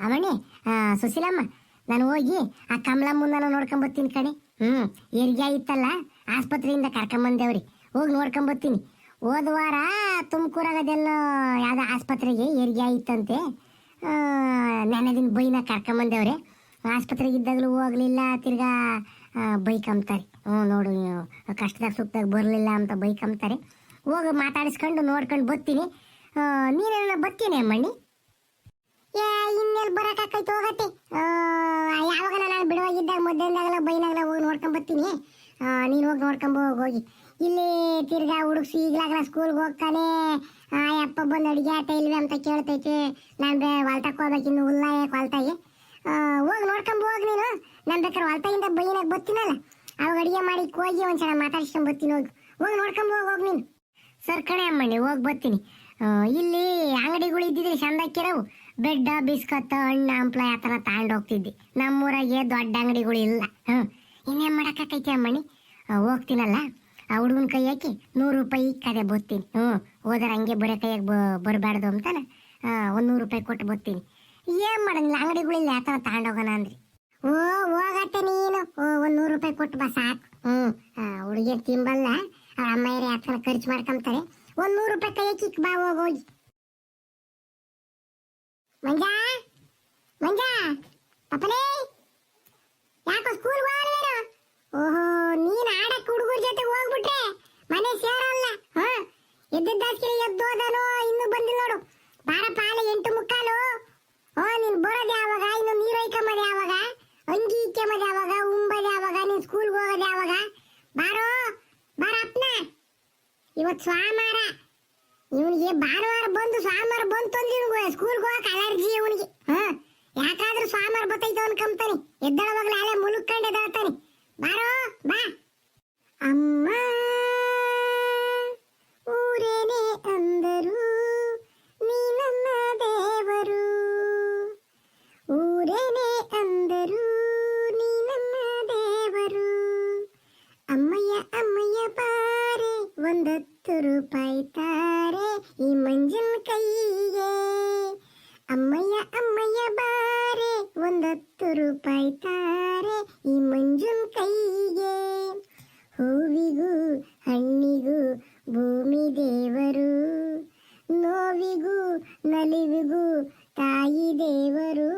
ಅವಣ್ಣೆ ಸುಶೀಲಮ್ಮ, ನಾನು ಹೋಗಿ ಆ ಕಮಲಮ್ಮನ ನೋಡ್ಕೊಂಬರ್ತೀನಿ ಕಣೆ. ಹ್ಞೂ ಹೆರಿಗೆ ಇತ್ತಲ್ಲ, ಆಸ್ಪತ್ರೆಯಿಂದ ಕರ್ಕೊಂಬಂದೇವ್ರಿ. ಹೋಗಿ ನೋಡ್ಕೊಂಬರ್ತೀನಿ. ಹೋದ ವಾರ ತುಮಕೂರಾಗದೆಲ್ಲೋ ಯಾವ ಯಾವುದೋ ಆಸ್ಪತ್ರೆಗೆ ಹೆರಿಗೆ ಆಯಿತಂತೆ ನೆನ್ನೆ ದಿನ ಬೈನ ಕರ್ಕೊಂಬಂದೇವ್ರೆ. ಆಸ್ಪತ್ರೆಗೆ ಇದ್ದಾಗಲೂ ಹೋಗಲಿಲ್ಲ, ತಿರ್ಗಾ ಬೈಕ್ ಅಂಬ್ತಾರೆ ಹ್ಞೂ ನೋಡು ಕಷ್ಟದಾಗ ಸುಖದಾಗ ಬರಲಿಲ್ಲ ಅಂತ ಬೈಕ್ ಅಂಬ್ತಾರೆ ಹೋಗಿ ಮಾತಾಡಿಸ್ಕೊಂಡು ನೋಡ್ಕೊಂಡು ಬರ್ತೀನಿ. ನೀನೇನ ಬರ್ತೀನಿ ಅಮ್ಮಣ್ಣಿ ಏ ಬರಕ್ ಬರೋಕ್ಕಾಕೈತೆ ಹೋಗತ್ತೆ. ಯಾವಾಗ ನಾನು ಬಿಡುವಾಗಿದ್ದಾಗ ಮಧ್ಯಾಹ್ನದಾಗಲ ಬೈನಾಗಲ್ಲ ಹೋಗಿ ನೋಡ್ಕೊಂಡ್ ಬರ್ತೀನಿ. ನೀನು ಹೋಗಿ ನೋಡ್ಕೊಂಬ ಹೋಗಿ ಇಲ್ಲಿ ತಿರ್ಗಾ ಹುಡುಗ್ಸಿ ಈಗಲಾಗಲ್ಲ ಸ್ಕೂಲ್ಗೆ ಹೋಗ್ತಾನೆ. ಆ ಯಪ್ಪ ಬಂದು ಅಡುಗೆ ಆಟ ಇಲ್ವೇ ಅಂತ ಕೇಳ್ತೈತೆ. ನಾನು ಬೇ ಹೊಲ್ತಕ್ಕೆ ಹೋಗ್ಬೇಕು ಇನ್ನು ಹುಲ್ಲಾಯ ಹೊಲ್ತಾಗೆ ಹೋಗಿ ನೋಡ್ಕೊಂಬ ಹೋಗಿ ನೀನು. ನಾನು ಬೇಕಾದ್ರೆ ಹೊಲ್ತಾಗಿಂದ ಬೈನಾಗ ಬರ್ತೀನಲ್ಲ. ಅವಾಗ ಅಡುಗೆ ಮಾಡಿ ಹೋಗಿ ಒಂದ್ಸಲ ಮಾತಾಡ್ಸ್ಕೊಂಡು ಬರ್ತೀನಿ ಹೋಗಿ. ಹೋಗಿ ನೋಡ್ಕೊಂಬ ಹೋಗಿ ನೀನು. ಸರ್ ಕಣೆ ಅಮ್ಮಣ್ಣಿ, ಹೋಗಿ ಬರ್ತೀನಿ. ಇಲ್ಲಿ ಅಂಗಡಿಗಳು ಇದ್ದಿದ್ರೆ ಚಂದಕ್ಕಿರವು ಬೆಡ್ಡ ಬಿಸ್ಕತ್ ಹಣ್ಣ ಹಂಪ್ಲ ಥರ ತಗೊಂಡು ಹೋಗ್ತಿದ್ದೆ? ನಮ್ಮೂರಾಗೆ ದೊಡ್ಡ ಅಂಗಡಿಗಳು ಇಲ್ಲ. ಹ್ಞೂ ಇನ್ನೇನು ಮಾಡೋಕ್ಕಾಕೈತೆ ಅಮ್ಮಣ್ಣಿ ಆ, ಹೋಗ್ತೀನಲ್ಲ. ಆ ಹುಡುಗನ ಕೈ ಹಾಕಿ ನೂರು ರೂಪಾಯಿ ಕದೆ ಬರ್ತೀನಿ ಹ್ಞೂ ಹೋದ್ರ ಹಂಗೆ ಬರೋ ಕೈಯಾಗ ಬರಬಾರ್ದು ಅಂತಾನೆ. ಒಂದು ನೂರು ರೂಪಾಯಿ ಕೊಟ್ಟು ಬರ್ತೀನಿ ಏನ್ ಮಾಡಂಗಿಲ್ಲ ಅಂಗಡಿಗಳಿಲ್ಲ ಆ ಥರ ತಗೊಂಡೋಗೋಣ ಅಂದ್ರಿ? ಓ ಹೋಗತ್ತೆ ನೀನು. ಒಂದು ನೂರು ರೂಪಾಯಿ ಕೊಟ್ಟು ಬಾ ಸಾಕು. ಹ್ಞೂ ಹುಡುಗಿಯರು ತಿಂಬಲ್ಲ. ಅವ್ರ ಅಮ್ಮ ಥರ ಖರ್ಚು ಮಾಡ್ಕೊಂತಾರೆ. ಒಂದು ನೂರು ರೂಪಾಯಿ ಕೈ ಹಾಕಿ ಬಾ ಹೋಗಿ. ಮಂಜಾ? ಮಂಜಾ? ಪಪ್ಪಲೇ ಯಾಕೋ ಸ್ಕೂಲ್ ಹೋಗಲ್ವೇನು ಓಹೋ, ನೀನ್ ಆಡಕ್ ಹುಡುಗರ ಜೊತೆ ಹೋಗ್ಬಿಟ್ರೆ ಮನೆ ಸೇರಲ್ಲ, ಹಾ? ಎದ್ದು ಎದ್ದೋದನು ಇನ್ನು ಬಂದಿಲ್ಲ ನೋಡು. ಬಾರ ಪಾಲೆ ಎಂಟು ಮುಕ್ಕಾಲು. ಓ, ನೀನ್ ಬರೋದು ಯಾವಾಗ? ಇನ್ನು ನೀರು ಒಯ್ಕೊಂಬದು ಯಾವಾಗ? ಅಂಗಿ ಇಕ್ಕೊಂಬದು ಯಾವಾಗ? ಉಂಬದು ಯಾವಾಗ? ನೀನ್ ಸ್ಕೂಲ್ಗೆ ಹೋಗೋದು ಯಾವಾಗ? ಬಾರೋ, ಬಾರ ಅಪ್ನ. ಇವತ್ತು ಸೋಮವಾರ ಇವನಿಗೆ ಭಾನುವಾರ ಬಂದು, ಸೋಮವಾರ ಬಂದು ಅಂದ್ರೆ ಇವನಿಗೆ ಸ್ಕೂಲ್ಗೆ ಹೋಗಕ್ಕೆ ಅಲರ್ಜಿ ಇವನಿಗೆ ಹಾ, ಯಾಕಾದ್ರೂ ಸೋಮವಾರ ಬತ್ತೈತೆ ಕಂಪ್ತಾನೆ ಎದ್ದಳವಾಗ್ಲೇ ಅಲೆ ಮುಳುಕ್ಕೊಂಡು ಎದ್ದಾಳ್ತಾನೆ. ಬಾರೋ, ಬಾ. ಅಮ್ಮ. ತಾರೆ ಈ ಮಂಜಿನ ಕೈಗೆ. ಅಮ್ಮಯ್ಯ ಅಮ್ಮಯ್ಯ ಬಾರೆ, ಒಂದತ್ತು ರೂಪಾಯಿ ತಾರೆ ಈ ಮಂಜುನ್ ಕೈಗೆ. ಹೂವಿಗೂ, ಹಣ್ಣಿಗೂ, ಭೂಮಿ ದೇವರು. ನೋವಿಗೂ, ನಲಿವಿಗೂ ತಾಯಿ ದೇವರು.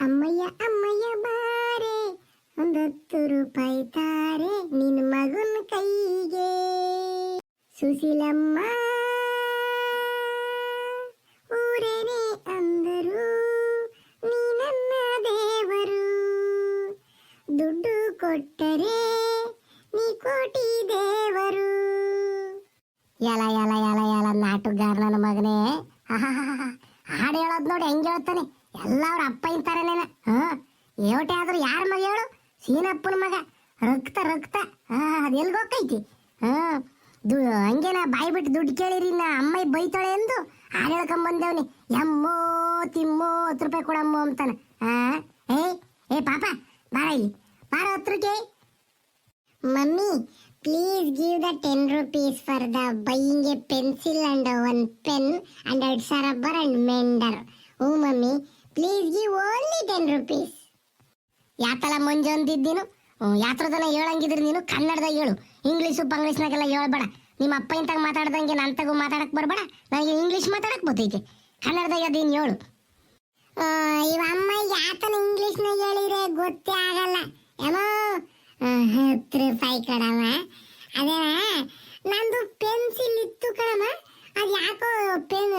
ಅಮ್ಮಯ್ಯ ಅಮ್ಮಯ್ಯ ಬಾರೆ, ಒಂದತ್ತು ರೂಪಾಯಿ ತಾರೆ ನಿನ್ನ ಮಗನ ಕೈಗೆ. ಸುಶೀಲಮ್ಮ. ಊರೇನೆ ಅಂದರು, ನೀ ನನ್ನ ದೇವರು. ದುಡ್ಡು ಕೊಟ್ಟರೆ ನೀ ಕೋಟಿ ದೇವರು. ಎಲ ಎಲ ಎಲ ನಾಟುಗಾರ ನನ್ನ ಮಗನೇ. ಹಾಡು ಹೇಳೋದ್ ನೋಡಿ ಹೆಂಗೆ ಹೇಳ್ತಾನೆ. ಎಲ್ಲ ಅವ್ರ ಅಪ್ಪ ಇಂತಾರೇನೇನ ಹಾ, ಏವಟೆ ಆದ್ರೂ ಯಾರ ಮಗ ಹೇಳು? ಸೀನಪ್ಪನ ಮಗ. ರಕ್ತ ರಕ್ತ. ಹಾ ಅದು ಎಲ್ಗೋಕೈತಿ ಹಾ. ಹಂಗೇನ ಬಾಯಿ ಬಿಟ್ಟು ದುಡ್ಡು ಕೇಳಿರಿ, ನಾ ಅಮ್ಮ ಬೈತಾಳೆ ಎಂದು ಹಾಡು ಹೇಳ್ಕೊಂಬಂದೇವ್ನಿ ಯಮ್ಮೋ ತಿಮ್ಮೋ ಹತ್ತು ರೂಪಾಯಿ ಕೊಡಮ್ಮೋ ಅಂತಾನೆ. ಹಾ ಏ ಏ ಪಾಪ, ಬಾರ ಇಲ್ಲಿ, ಬಾರ ಹತ್ರಕ್ಕೆ. Mummy please give the ten rupees for the buying a pencil and one pen and ಎರಡು ರಬ್ಬರ್ ಅಂಡ್ ಮೆಂಡರ್ ಹ್ಞೂ mummy please give only ten rupees ಯಾತಲ ಮುಂಜೆ ಅಂದಿದ್ದೀನು ಯಾತ್ರದನ ಹೇಳಂಗಿದ್ರೆ ನೀನು ಕನ್ನಡದಾಗ ಹೇಳು. ಇಂಗ್ಲೀಷು ಪಂಗ್ಲೀಷ್ನಾಗೆಲ್ಲ ಹೇಳ್ಬೇಡ. ನಿಮ್ಮ ಅಪ್ಪ ಇಂತಾಗ ಮಾತಾಡ್ದಂಗೆ ನನ್ನ ತಗು ಮಾತಾಡಕ್ ಬರ್ಬೇಡ. ನನಗೆ ಇಂಗ್ಲೀಷ್ ಮಾತಾಡಕ್ ಬರ್ತೈತೆ ಕನ್ನಡದಾಗ ಅದೇನು ಹೇಳು. ಇವ ಅಮ್ಮ ಯಾತನ ಇಂಗ್ಲೀಷ್ನಾಗ ಹೇಳಿದ್ರೆ ಗೊತ್ತೇ ಆಗಲ್ಲ. ಏನೋ ಹತ್ತು ರೂಪಾಯಿ ಕಡವ ಅದೇನ ನಂದು ಪೆನ್ಸಿಲ್ ಇತ್ತು ಕಣಮ್ಮ ಅದು ಯಾಕೋ ಪೆನ್,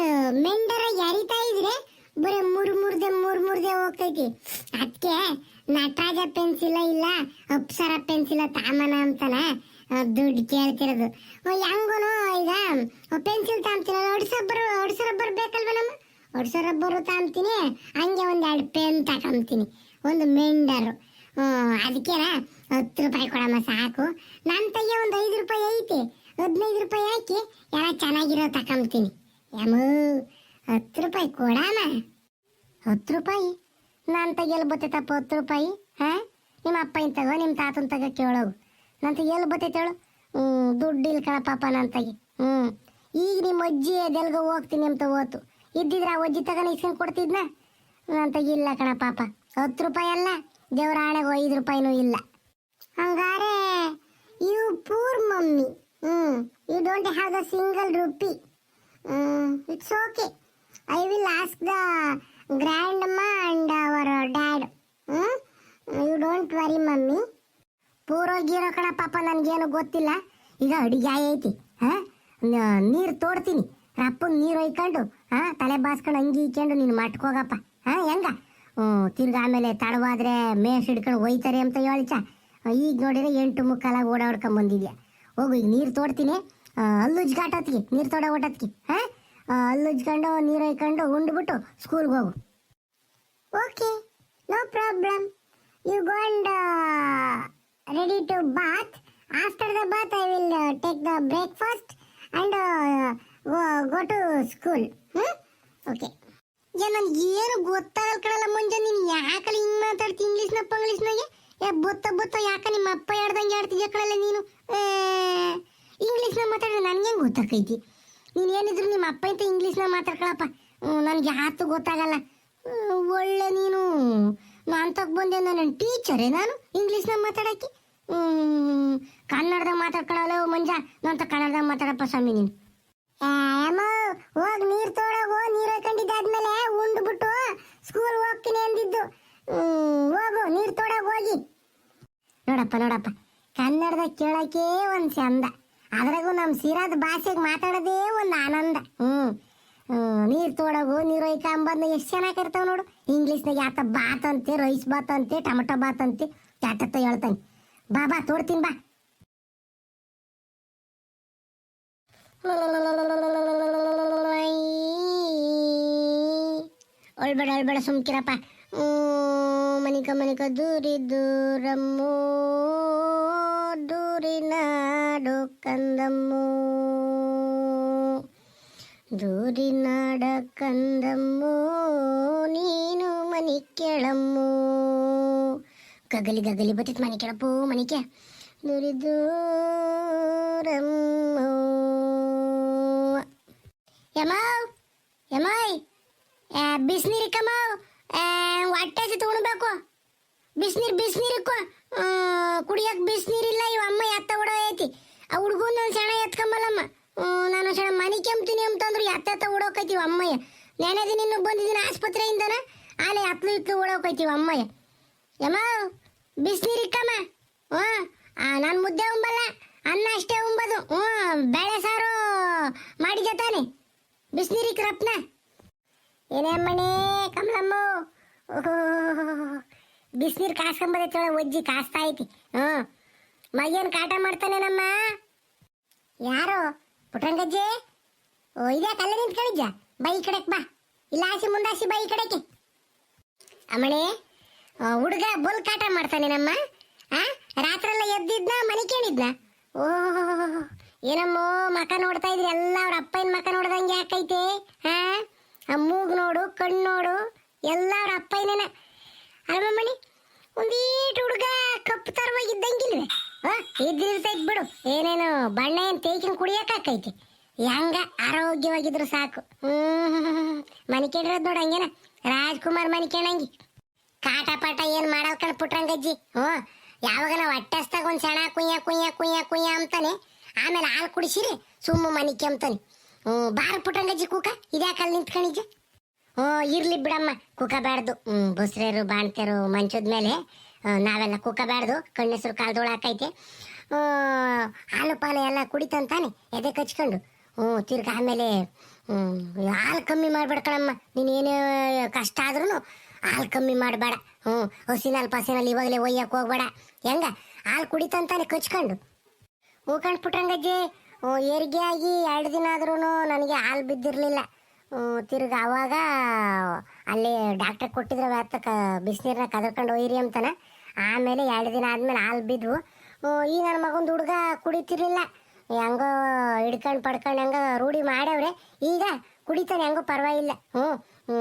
ಮೆಂಡರ ಎರಿತಾ ಇದ್ರೆ ಬರೀ ಮುರ್ ಮುರ್ದೆ ಮುರ್ ಮುರ್ದೆ ಹೋಗ್ತೈತಿ. ಅದಕ್ಕೆ ನಟರಾಜ ಪೆನ್ಸಿಲ ಇಲ್ಲ, ಅಪ್ಸರ ಪೆನ್ಸಿಲ ತಾಮನ ಅಂತಾನ ದುಡ್ಡು ಕೇಳ್ತಿರೋದು. ಹೆಂಗೂನು ಈಗ ಪೆನ್ಸಿಲ್ ತಾಮ್ತೀನಿ ಒಡ್ಸ ರಬ್ಬರ್ ಬೇಕಲ್ವ ನಮ್ಮ ಒಡ್ಸ ತಾಮ್ತೀನಿ, ಹಂಗೆ ಒಂದ್ ಎರಡು ಪೆನ್ ತಗೊಂತೀನಿ, ಒಂದು ಮೆಂಡರು. ಅದಕ್ಕೆನ ಹತ್ತು ರೂಪಾಯಿ ಕೊಡಮ್ಮ, ಸಾಕು. ನನ್ನ ತಗೆ ಒಂದು ಐದು ರೂಪಾಯಿ ಐತಿ, ಹದಿನೈದು ರೂಪಾಯಿ ಹಾಕಿ, ಎಲ್ಲ ಚೆನ್ನಾಗಿರೋ ತಗೊಂತೀನಿ ಯಮ್ಮ ಹತ್ತು ರೂಪಾಯಿ ಕೊಡಮ್ಮ. ಹತ್ತು ರೂಪಾಯಿ? ನನ್ನ ಎಲ್ಲಿ ಬತ್ತೈತಪ್ಪ ಹತ್ತು ರೂಪಾಯಿ, ಹಾ? ನಿಮ್ಮ ಅಪ್ಪ ತಗೋ, ನಿಮ್ಮ ತಾತನ ತಗ ಕೇಳೋಗು. ನನ್ನ ತೆಗೆಯಲು ಬರ್ತೈತೆ ಹೇಳು. ಹ್ಞೂ ದುಡ್ಡು ಇಲ್ಲ ಕಣ ಪಾಪ ನನ್ನ ತಗಿ ಹ್ಞೂ ಈಗ ನಿಮ್ಮ ಅಜ್ಜಿ ಅದೆಲ್ಗ ಹೋಗ್ತೀನಿ ನಿಮ್ಮ ತಗೋತು ಇದ್ದಿದ್ರೆ ಆ ಅಜ್ಜಿ ತಗೊಂಡು ಇಸ್ಕೊಂಡು ಕೊಡ್ತಿದ್ನ? ತಗಿ ಇಲ್ಲ ಕಣ ಪಾಪ ಹತ್ತು ರೂಪಾಯಿ ಅಲ್ಲ, ದೇವ್ರ ಆಣೆಗೆ ಐದು ರೂಪಾಯಿನೂ ಇಲ್ಲ. ಹಂಗಾರೆ ಯು ಪೂರ್ ಮಮ್ಮಿ. ಹ್ಞೂ you don't have the single rupee it's okay I will ask the grand worry mummy. ಪೂರೋಗಿರೋ ಕಣ ಪಾಪ ನನಗೇನು ಗೊತ್ತಿಲ್ಲ. ಈಗ ಅಡಿಗೆ ಐತಿ ಹಾ ನೀರು ತೋಡ್ತೀನಿ. ರಪ್ಪನ್ ನೀರು ಒಯ್ಕೊಂಡು ಹಾ ತಲೆ ಬಾಸ್ಕೊಂಡು ಅಂಗಿ ಇಕ್ಕೊಂಡು ನೀನು ಮಟ್ಕೋಗಪ್ಪ ಹಾಂ ಹೆಂಗ? ಹ್ಞೂ, ತಿರ್ಗಿ ಆಮೇಲೆ ತಡವಾದ್ರೆ ಮೇಸ್ ಹಿಡ್ಕೊಂಡು ಒಯ್ತಾರೆ ಅಂತ ಹೇಳಿಚ. ಈಗ ನೋಡಿದ್ರೆ ಎಂಟು ಮುಕ್ಕಾಲಾಗಿ ಓಡಾಡ್ಕೊಂಡ್ ಬಂದಿದ್ಯಾ. ಹೋಗು, ಈಗ ನೀರು ತೋಡ್ತೀನಿ. ಅಲ್ಲುಜ್ ಘಾಟತ್ಕಿ ನೀರು ತೋಡ ಓಟತ್ಗೆ ಹಾ ಅಲ್ಲುಜ್ಕೊಂಡು ನೀರು ಒಯ್ಕೊಂಡು ಉಂಡ್ಬಿಟ್ಟು ಸ್ಕೂಲ್ಗೆ ಹೋಗು. Okay, no problem. You go and ready to bath. After the bath, I will uh, take the breakfast and uh, go, go to school. Hmm? Okay. ಏ ನನ್ಗೆ ಏನು ಗೊತ್ತಾಗಲ್ಲ ಕಣಲ್ಲ ಮುಂಜೆ ನೀನು ಯಾಕಲ್ಲ ಹಿಂಗೆ ಮಾತಾಡ್ತಿ ಇಂಗ್ಲೀಷ್ನ ಪಂಗ್ಲೀಷ್ನಾಗೆ ಏ ಬೊತ್ತ ಬೊತ್ತ ಯಾಕ ನಿಮ್ಮ ಅಪ್ಪ ಹೇಳ್ದಂಗೆ ಆಡ್ತಿದ್ಯ ಕಣಲ್ಲ ನೀನು ಇಂಗ್ಲೀಷ್ನ ಮಾತಾಡಿದ್ರೆ ನನ್ಗೆ ಗೊತ್ತಾಕೈತಿ ನೀನು ಏನಿದ್ರು ನಿಮ್ಮ ಅಪ್ಪ ಅಂತ ಇಂಗ್ಲೀಷ್ನ ಮಾತಾಡ್ಕೊಳಪ್ಪ ನನಗೆ ಯಾತು ಗೊತ್ತಾಗಲ್ಲ ಒಳ್ಳೆ ನೀನು ನಾನು ಬಂದೆ ನನ್ನ ಟೀಚರೇ ನಾನು ಇಂಗ್ಲೀಷ್ನ ಮಾತಾಡಕ್ಕೆ? ಹ್ಮ್, ಕನ್ನಡದಾಗ ಮಾತಾಡ್ಕೊಳಲ್ಲ ಮಂಜ? ನಂತ ಕನ್ನಡದ ಮಾತಾಡಪ್ಪ ಸ್ವಾಮಿ ನೀನು. ಹೋಗಿ ನೀರು ತೋಡೋಗು ನೀರು ಹಾಕೊಂಡಿದ್ದಾದ್ಮೇಲೆ ಉಂಡ್ಬಿಟ್ಟು ಸ್ಕೂಲ್ ಹೋಗ್ತೀನಿ ಅಂದಿದ್ದು. ಹೋಗು ನೀರು ತೋಡೋಗ ಹೋಗಿ. ನೋಡಪ್ಪ ನೋಡಪ್ಪ. ಕನ್ನಡದ ಕೇಳೋಕೆ ಒಂದು ಚಂದ. ಅದ್ರಾಗೂ ನಮ್ಮ ಸಿರಾದ ಭಾಷೆಗೆ ಮಾತಾಡೋದೇ ಒಂದು ಆನಂದ. ಹ್ಮ್, ನೀರ್ ತೋಡೋಗು ನೀರು ಅಂಬದ್ನ ಎಷ್ಟು ಚೆನ್ನಾಗಿ ಇರ್ತಾವ ನೋಡು. ಇಂಗ್ಲೀಷ್ನಾಗ ಯಾತ ಬಾತ್ ಅಂತೆ, ರೈಸ್ ಬಾತ್ ಅಂತೆ, ಟೊಮಟೊ ಬಾತ್ ಅಂತೆ ಯಾತತ್ತ ಹೇಳ್ತಾನೆ. ಬಾ ಬಾ ತೋಡ್ತೀನಿ ಬಾ. ಒಳ್ಬೇಡ ಅಳ್ಬೇಡ, ಸುಮ್ಕಿರಪ್ಪ. ಮನಿಕ ಮನಿಕ, ದೂರಿ, ದೂರಮ್ಮೋ, ದೂರಿ ನಾಡು ಕಂದಮ್ಮೋ. ನೀನು ಮನಿ ಕೆಳಮ್ಮೋ. ಗಗಲಿ ಗಗಲಿ ಬತ್ತಿತ್ ಮನಿ ಕೆಳಪ್ಪು ಮನಿಕೆ ದೂರಿ ದೂರಮ್ಮೋ. ಯಮಾವ್ ಯಮಾಯ್ ಬಿಸಿನೀರು ಕಮಾವ್ ಹೊಟ್ಟೆ ಹಸಿ ತಗೊಳ್ಬೇಕು ಬಿಸಿನೀರು ಬಿಸಿನೀರಕ್ಕೋ ಕುಡಿಯಕ್ಕೆ ಬಿಸಿನೀರಿಲ್ಲ ಇವ ಅಮ್ಮ ಎತ್ತ ಹೊಡ ಐತಿ ಆ ಹುಡುಗನ ಸಣ್ಣ ಸಣ್ಣ ಮನೆ ಕೆಂಪ್ತೀನಿ ಅಂತಂದ್ರು ಎತ್ತ ಓಡೋಕೈತಿವ ಅಮ್ಮಯ್ಯ. ನೆನೆ ದಿನ ಇನ್ನು ಬಂದಿದ್ದೀನಿ ಆಸ್ಪತ್ರೆಯಿಂದನ ಆಲೆ ಅತ್ಲು ಇತ್ಲು ಓಡೋಕೈತಿವ ಅಮ್ಮಯ್ಯ. ಯಮ್ಮ ಬಿಸಿನೀರು ಇಕ್ಕಮ್ಮ ಹ್ಞೂ ನಾನು ಮುದ್ದೆ ಉಂಬಲ್ಲ, ಅನ್ನ ಅಷ್ಟೇ ಉಂಬದು. ಹ್ಞೂ, ಬೇಳೆ ಸಾರು ಮಾಡಿದ್ದೆ ತಾನೆ? ಬಿಸಿನೀರು ಇಕ್ಕರಪ್ಪನ ಏನೇ ಅಮ್ಮಣಿ, ಕಮಲಮ್ಮ? ಬಿಸಿನೀರು ಕಾಸ್ಕೊಂಬದೈತಳ ಒಜ್ಜಿ ಕಾಸ್ತಾ ಐತಿ. ಹ್ಞೂ ಮಗೇನು ಕಾಟ ಮಾಡ್ತಾನೇನಮ್ಮ? ಯಾರು? ಪುಟ್ರಂಗಜ್ಜಿ ಓ ಇದ್ಯಾ ಕಲ್ಲ ನಿಂತ್ಕೊಂಡಿದ್ಯ? ಬೈ ಈ ಕಡೆಕ್ ಬಾ. ಇಲ್ಲ ಆಸಿ ಮುಂದಾಸಿ ಬೈ ಈ ಕಡೆಗೆ. ಅಮ್ಮಣಿ ಹುಡುಗ ಬುಲ್ ಕಾಟ ಮಾಡ್ತಾನೆ ನಮ್ಮ, ಆ? ರಾತ್ರೆಲ್ಲ ಎದ್ದಿದ್ನ, ಮನೆ ಕೇಳಿದ್ನ? ಓ ಏನಮ್ಮೋ, ಮಕ ನೋಡ್ತಾ ಇದ್ರಿ ಎಲ್ಲ, ಅವ್ರ ಅಪ್ಪನ ಮಕ ನೋಡ್ದಂಗೆ ಯಾಕೈತೆ ಆ? ಮೂಗ್ ನೋಡು, ಕಣ್ಣು ನೋಡು, ಎಲ್ಲ ಅವ್ರ ಅಮ್ಮ ಅಲ್ಮಮ್ಮಣಿ ಒಂದೀಟು ಹುಡುಗ ಕಪ್ಪು ತರವಾಗಿದ್ದಂಗಿಲ್ವೇ? ಹಾ ಇದ್ದಿರ್ತೈತ್ ಬಿಡು. ಏನೇನು ಬಣ್ಣ ಏನ್ ತೇಕಿನ ಕುಡಿಯಕ್ಕಾಕೈತಿ ಹೆಂಗ ಆರೋಗ್ಯವಾಗಿದ್ರು ಸಾಕು. ಹ್ಮ್. ಮನೆ ನೋಡ ಹಂಗೇನ. ರಾಜ್ಕುಮಾರ್ ಮನಿಕೇಣಂಗಿ ಕಾಟ ಪಾಟ ಏನ್ ಮಾಡಲ್ ಕಣ್ ಪುಟ್ರಂಗಜ್ಜಿ ಹ್ಞೂ. ಯಾವಾಗ ನಾವು ಹೊಟ್ಟೆಸ್ದಾಗ ಒಂದ್ ಸಣ ಕುಯ್ಯ ಕುಯ್ಯ ಕುಯ್ಯ ಕುಯ್ಯ ಅಂತಾನೆ ಆಮೇಲೆ ಹಾಲು ಕುಡಿಸಿರಿ ಸುಮ್ಮ ಮನಿಕೆ ಅಂತಾನೆ ಹ್ಞೂ. ಬಾರ ಪುಟ್ರಂಗಜ್ಜಿ ಕೂಕ. ಇದ್ಯಾಕಲ್ಲಿ ನಿಂತ್ಕೊಂಡಿದ್ಯ ಹ್ಞೂ ಇರ್ಲಿ ಬಿಡಮ್ಮ. ಕುಕಬಾರ್ದು ಹ್ಞೂ ಬಸ್ರೇರು ಬಾಣ್ತೇರು ಮಂಚದ ಮೇಲೆ ನಾವೆಲ್ಲ ಕುಕಬಾರ್ದು ಕಣ್ಣೆಸರು ಕಾಲ್ದೋಳ ಹಾಕೈತೆ. ಆ, ಹಾಲು ಪಾಲು ಎಲ್ಲ ಕುಡಿತಂತಾನೆ. ಎದೆ ಕಚ್ಕೊಂಡು. ಹ್ಞೂ ತಿರ್ಗಿ ಆಮೇಲೆ ಹ್ಞೂ ಹಾಲು ಕಮ್ಮಿ ಮಾಡಬೇಡ ಕಣಮ್ಮ. ನೀನು ಏನೇ ಕಷ್ಟ ಆದ್ರೂ ಹಾಲು ಕಮ್ಮಿ ಮಾಡಬೇಡ. ಹ್ಞೂ ಹಸಿನಲ್ಲಿ ಪಸಿನಲ್ಲಿ ಇವಾಗಲೇ ಒಯ್ಯಕ್ಕೆ ಹೋಗ್ಬೇಡ. ಹೆಂಗ? ಹಾಲು ಕುಡಿತಂತಾನೆ ಕಚ್ಕೊಂಡು. ಕಣ್ಪುಟ್ರಂಗಜ್ಜಿ ಹ್ಞೂ ಏರಿಗೆ ಆಗಿ ಎರಡು ದಿನ ಆದ್ರೂ ನನಗೆ ಹಾಲು ಬಿದ್ದಿರಲಿಲ್ಲ. ತಿರ್ಗಿ ಅವಾಗ ಅಲ್ಲಿ ಡಾಕ್ಟರ್ ಕೊಟ್ಟಿದ್ರೆ ವ್ಯಾತ ಕ ಬಿಸಿನೀರನ್ನ ಕದರ್ಕೊಂಡು ಒಯ್ಯಿರಿ ಅಂತಾನೆ. ಆಮೇಲೆ ಎರಡು ದಿನ ಆದಮೇಲೆ ಹಾಲು ಬಿದ್ದವು ಈ ನನ್ನ ಮಗಂದು ಹುಡುಗ ಕುಡಿತಿರ್ಲಿಲ್ಲ. ಹೆಂಗೋ ಹಿಡ್ಕೊಂಡು ಪಡ್ಕೊಂಡು ಹೆಂಗೋ ರೂಢಿ ಮಾಡವ್ರೆ ಈಗ ಕುಡಿತಾನೆ ಹೆಂಗೋ ಪರವಾಗಿಲ್ಲ. ಹ್ಞೂ ಹ್ಞೂ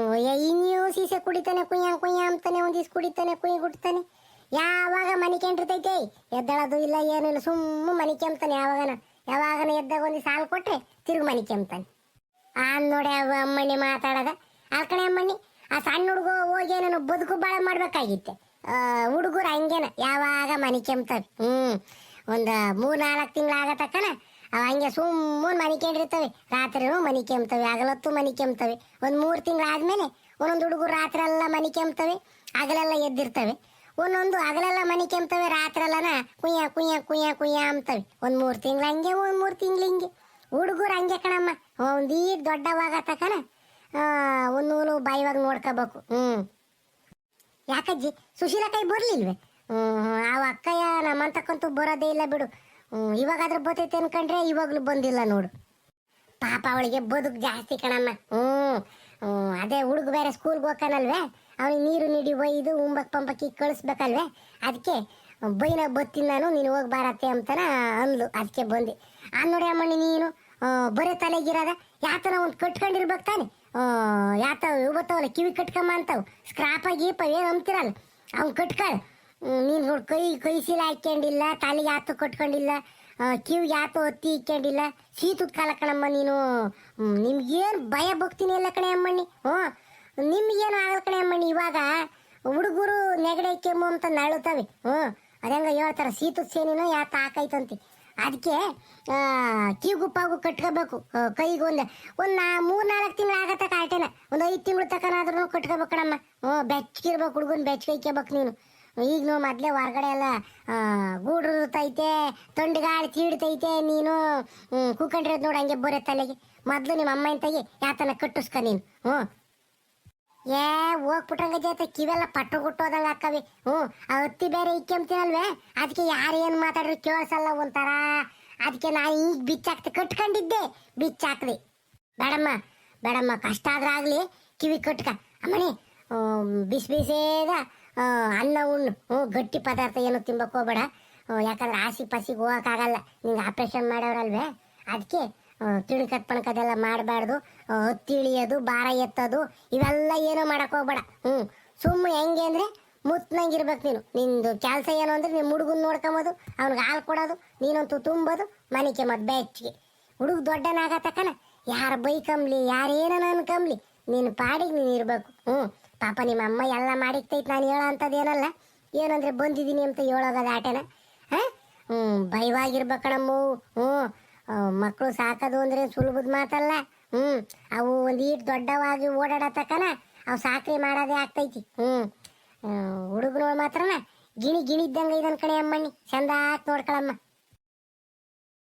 ಇನ್ನೂ ಸೀಸೆ ಕುಡಿತಾನೆ, ಕುಯ್ಯ ಕುಯ್ಯ ಅಂತಾನೆ ಒಂದಿವ್ಸ ಕುಡಿತಾನೆ ಕುಯ್ಯ ಗುಡ್ತಾನೆ. ಯಾವಾಗ ಮನೆ ಕೆಂಡಿರ್ತೈತೆ ಎದ್ದಳದು ಇಲ್ಲ ಏನಿಲ್ಲ ಸುಮ್ಮ ಮನೆ ಕೆಮ್ತಾನೆ ಯಾವಾಗನ. ಯಾವಾಗನ ಎದ್ದಾಗ ಒಂದು ಸಾಲು ಕೊಟ್ಟರೆ ತಿರುಗಿ ಮನೆ ಕೆಮ್ತಾನೆ ಆನ್ ನೋಡಿ ಅವ ಅಮ್ಮಣ್ಣಿ ಮಾತಾಡದ. ಕಡೆ ಅಮ್ಮಣ್ಣಿ, ಆ ಸಣ್ಣ ಹುಡುಗ ಹೋಗಿ ಏನೋ ಬದುಕು ಬಾಳ ಮಾಡ್ಬೇಕಾಗಿತ್ತೆ. ಹುಡುಗರು ಹಂಗೇನ, ಯಾವಾಗ ಮನೆ ಕೆಂಪ್ತಾನೆ ಹ್ಮ್. ಒಂದು ಮೂರು ನಾಲ್ಕು ತಿಂಗಳು ಆಗತಕ್ಕನ ಅವ ಹಂಗೆ ಸುಮ್ಮನೆ ಮನೆ ಕೇಂದ್ರಿರ್ತವೆ ರಾತ್ರಿನೂ ಮನೆ ಕೆಮ್ತವೆ, ಹಗಲತ್ತು ಮನೆ ಕೆಮ್ತವೆ. ಒಂದು ಮೂರು ತಿಂಗಳು ಆದಮೇಲೆ ಒಂದೊಂದು ಹುಡುಗರು ರಾತ್ರಿ ಎಲ್ಲ ಮನೆ ಕೆಮ್ತವೆ, ಹಗಲೆಲ್ಲ ಎದ್ದಿರ್ತವೆ. ಒಂದೊಂದು ಹಗಲೆಲ್ಲ ಮನೆ ಕೆಮ್ತವೆ ರಾತ್ರಿ ಎಲ್ಲನ ಕುಯ್ಯ ಕುಯ್ಯ ಕುಯ್ಯ ಕುಯ್ಯ ಅಂತವೆ ಒಂದು ಮೂರು ತಿಂಗಳು ಹಂಗೆ, ಒಂದು ಮೂರು ತಿಂಗಳು ಹಿಂಗೆ. ಹುಡುಗರು ಹಂಗೆ ಕಣಮ್ಮ ಒಂದು ದೊಡ್ಡವಾಗ ದೊಡ್ಡವಾಗತಕ್ಕನ ಒಂದು ನೂಲು ಬಾಯಿವಾಗ ನೋಡ್ಕೋಬೇಕು. ಹ್ಮ್. ಯಾಕಜ್ಜಿ ಕೈ ಬರ್ಲಿಲ್ವೇ? ಅವ ಅಕ್ಕಯ್ಯ ನಮ್ಮಂತಕ್ಕಂತೂ ಬರೋದೇ ಇಲ್ಲ ಬಿಡು. ಇವಾಗ ಇವಾಗಾದ್ರೂ ಬರ್ತೈತೆ ಅನ್ಕೊಂಡ್ರೆ ಇವಾಗ್ಲೂ ಬಂದಿಲ್ಲ ನೋಡು. ಪಾಪ ಅವಳಿಗೆ ಬದುಕು ಜಾಸ್ತಿ ಕಣಮ್ಮ. ಹ್ಮ್, ಅದೇ ಹುಡುಗ ಬೇರೆ ಸ್ಕೂಲ್ಗೆ ಹೋಗ್ಕನಲ್ವೇ ಅವನಿಗೆ ನೀರು ನೀಡಿ ಒಯ್ದು ಉಂಬಕ್ ಪಂಪಕ್ಕಿ ಕಳಿಸ್ಬೇಕಲ್ವೇ? ಅದಕ್ಕೆ ಬೈನ ಬತ್ತೀನಿ ನಾನು ನೀನು ಹೋಗಿ ಬಾರತ್ತೆ ಅಂತಾನ ಅಂದ್ಲು. ಅದಕ್ಕೆ ಬಂದೆ. ಆ ನೋಡಿ ಅಮ್ಮಣ್ಣಿ ನೀನು ಆ, ಬರೀ ತಲೆಗಿರದ. ಯಾತನ ಒಂದು ಕಟ್ಕೊಂಡಿರ್ಬೇಕು ತಾನೆ. ಆ, ಯಾತ ಇವತ್ತವಲ್ಲ ಕಿವಿ ಕಟ್ಕಮ್ಮ ಅಂತಾವು. ಸ್ಕ್ರಾಪ ಗೀಪ ಏನು ಅಂತಿರಲ್ಲ ಅವ್ನು ಕಟ್ಕೊಳ್ಳ ನೀನು ಕೈ ಕೈ ಸೀಲ ಹಾಕ್ಯಂಡಿಲ್ಲ, ತಾಲಿಗೆ ಯಾತು ಕಟ್ಕೊಂಡಿಲ್ಲ ಕಿವಿಗೆ ಯಾತು ಒತ್ತಿ ಇಕ್ಕೊಂಡಿಲ್ಲ ಸೀತು ಕಾಲ ಕಣಮ್ಮ ನೀನು. ನಿಮ್ಗೇನು ಭಯ ಭಕ್ತಿನಿ ಇಲ್ಲ ಕಣೆ ಅಮ್ಮಣ್ಣಿ. ಹ್ಞೂ, ನಿಮ್ಗೇನು ಆಗಲ್ಲ ಕಣೆ ಅಮ್ಮಣ್ಣಿ, ಇವಾಗ ಹುಡುಗರು ನೆಗಡೆ ಕೆಮ್ಮು ಅಂತ ನಳುತ್ತವೆ ಹ್ಞೂ ಅದಂಗ ಹೇಳ್ತಾರೆ, ಸೀತದ ಸೇನಿನ ಯಾತ ಹಾಕೈತಂತೆ ಅದಕ್ಕೆ ಕ್ಯೂ ಪಾಗು ಕಟ್ಕೋಬೇಕು. ಕೈಗೆ ಒಂದು ಒಂದು ನಾ, ಮೂರು ನಾಲ್ಕು ತಿಂಗಳು ಆಗತ್ತೆ ಆಟೇನ ಒಂದು ಐದು ತಿಂಗಳು ತಕನಾದ್ರೂ ಕಟ್ಕೋಬೇಕು ಕಣಮ್ಮ. ಹ್ಞೂ ಬೆಚ್ಚಗಿರ್ಬೇಕು ಹುಡುಗನ ಬೆಚ್ಚಗೈಕ್ಯಬೇಕು ನೀನು. ಈಗ ನಾವು ಮೊದಲೇ ಹೊರಗಡೆ ಎಲ್ಲ ಗೂಡ್ರು ತೈತೆ ಇರ್ತೈತೆ ತೊಂಡಗಾಳಿ ಚೀಡ್ತೈತೆ, ನೀನು ಕೂಕೊಂಡಿರೋದು ನೋಡಿ ಹಂಗೆ ಬೋರೆ ತಲೆಗೆ. ಮೊದಲು ನಿಮ್ಮ ಅಮ್ಮ ಇಂತಾಗಿ ಯಾತನ ಕಟ್ಟಿಸ್ಕ ನೀನು, ಹ್ಞೂ. ಏ, ಹೋಗ್ಬಿಟ್ರಂಗ ಜೊತೆ ಕಿವೆಲ್ಲ ಪಟ್ಟು ಗುಟ್ಟೋದಂಗ ಹಾಕವಿ ಹ್ಞೂ. ಆ ಹತ್ತಿ ಬೇರೆ ಇಕ್ಕೆಂತೀನಲ್ವೇ ಅದಕ್ಕೆ ಯಾರು ಏನು ಮಾತಾಡ್ರಿ ಕೇಳಿಸಲ್ಲ ಒಂಥರ. ಅದಕ್ಕೆ ನಾನು ಈಗ ಬಿಚ್ಚಾಕ್ತೆ, ಕಟ್ಕೊಂಡಿದ್ದೆ, ಬಿಚ್ಚಾಕ್ದೆ. ಬೇಡಮ್ಮ ಬೇಡಮ್ಮ, ಕಷ್ಟ ಆದ್ರೆ ಆಗಲಿ ಕಿವಿ ಕಟ್ಕ. ಅಮ್ಮಣಿ ಬಿಸಿ ಬಿಸಿದ ಅನ್ನ ಉಣ್ಣು. ಹ್ಞೂ, ಗಟ್ಟಿ ಪದಾರ್ಥ ಏನು ತಿನ್ಬೇಕು ಹೋಗ್ಬೇಡ ಯಾಕಂದ್ರೆ ಆಸಿ ಪಾಸಿಗೆ ಹೋಗೋಕ್ಕಾಗಲ್ಲ. ನಿಂಗೆ ಆಪ್ರೇಷನ್ ಮಾಡೋರಲ್ವೇ? ಅದಕ್ಕೆ ತಿಳ್ಕತ್ ಪಣ್ಕದೆಲ್ಲ ಮಾಡಬಾರ್ದು. ಹತ್ತಿ ಇಳಿಯೋದು, ಭಾರ ಎತ್ತೋದು, ಇವೆಲ್ಲ ಏನೂ ಮಾಡೋಕೆ ಹೋಗ್ಬೇಡ. ಹ್ಞೂ, ಸುಮ್ಮನೆ ಹೆಂಗೆ ಅಂದರೆ ಮುತ್ನಂಗಿರ್ಬೇಕು ನೀನು. ನಿಂದು ಕೆಲಸ ಏನು ಅಂದ್ರೆ ನಿಮ್ಮ ಹುಡುಗನ್ ನೋಡ್ಕೊಂಬೋದು, ಅವ್ನಿಗೆ ಹಾಲು ಕೊಡೋದು, ನೀನಂತೂ ತುಂಬೋದು ಮನೆಗೆ ಕೆಮ್ಮದು ಬೆಚ್ಚಿಗೆ. ಹುಡುಗ ದೊಡ್ಡನಾಗತ್ತಕ್ಕನ ಯಾರು ಬೈಕಂಬ್ಲಿ ಯಾರೇನ ಅನ್ಕಂಬ್ಲಿ, ನೀನು ಪಾಡಿಗೆ ನೀನು ಇರಬೇಕು. ಹ್ಞೂ. ಪಾಪ ನಿಮ್ಮ ಅಮ್ಮ ಎಲ್ಲ ಮಾಡಿಕ್ತೈತೆ ನಾನು ಹೇಳೋ ಅಂಥದ್ದು ಏನಲ್ಲ? ಏನಂದ್ರೆ ಬಂದಿದ್ದೀನಿ ಅಂತ ಹೇಳೋಗದ ಆಟನ ಹಾಂ? ಹ್ಞೂ ಭಯವಾಗಿರ್ಬೇಕಣಮ್ಮ ಹ್ಞೂ ಮಕ್ಕಳು ಸಾಕೋದು ಅಂದ್ರೆ ಸುಲಭದ ಮಾತಲ್ಲ. ಹ್ಞೂ ಅವು ಒಂದು ಈಟ್ ದೊಡ್ಡವಾಗಿ ಓಡಾಡತಕ್ಕನ ಅವು ಸಾಕ್ರಿ ಮಾಡೋದೇ ಆಗ್ತೈತಿ. ಹ್ಞೂ ಹುಡುಗನೋಳು ಮಾತ್ರನ ಗಿಣಿ ಗಿಣಿ ಇದ್ದಂಗೆ ಇದನ್ ಕಣೆ ಅಮ್ಮಣ್ಣಿ. ಚಂದ ನೋಡ್ಕೊಳಮ್ಮ